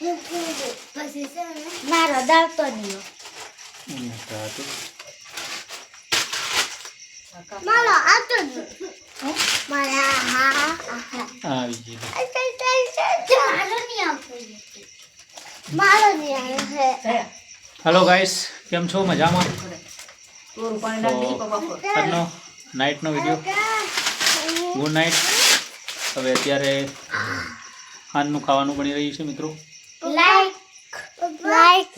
પછી છે મારો દાવતો નહીં મારો આવતો હલો ગાઈસ કેમ છો? મજામાં. આજનો નાઇટનો વીડિયો ગુડ નાઇટ હવે અત્યારે સાંજનું ખાવાનું બની રહ્યું છે, મિત્રો. લાઈક લાઈક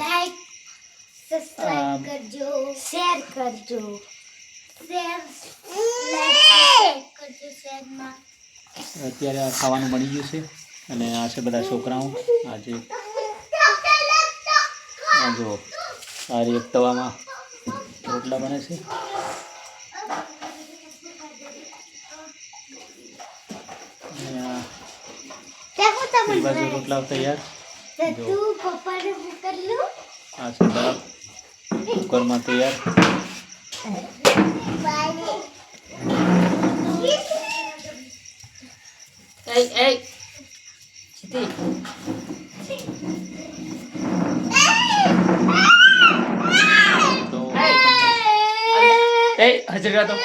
લાઈક સબસ્ક્રાઇબ કરજો શેર કરજો શેર લાઈક કરજો શેરમાં અત્યારે આ ખાવાનું બની ગયું છે અને આ છે બધા છોકરાઓ. આજે આ જો આ એક તવામાં રોટલા બને છે. અને તમારી બાજુ રોટલા તૈયાર તું પપ્પાને કુકર લો આ છે દાળ કુકરમાં તૈયાર એ એ સીધી એ હાજર રહ્યા તો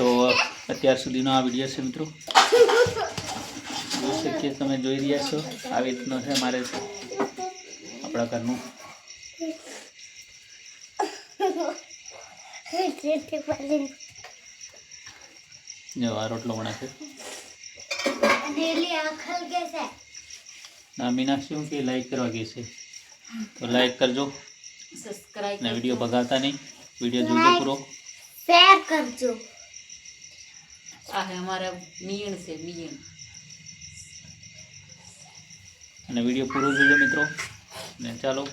તો અત્યાર સુધીનો આ વીડિયો છે મિત્રો. જોઈ શકીએ તમે જોઈ રહ્યા છો. આવી રીતનો છે મારે આપણા ઘરનું. જવા રોટલો બને છે? ના મીના શું કે લાઈક કરવા ગઈ છે? તો લાઈક કરજો. ને વીડિયો બગાડતા નહીં. વીડિયો જોજો પૂરો. આ હે અમારા મિયણ છે મિયણ અને વીડિયો પૂરો જોજો મિત્રો. ને ચાલો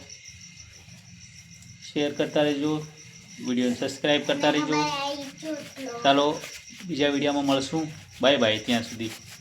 શેર કરતા રહેજો વીડિયો સબસ્ક્રાઈબ કરતા રહેજો. ચાલો બીજા વિડીયોમાં મળશું. બાય બાય ત્યાં સુધી.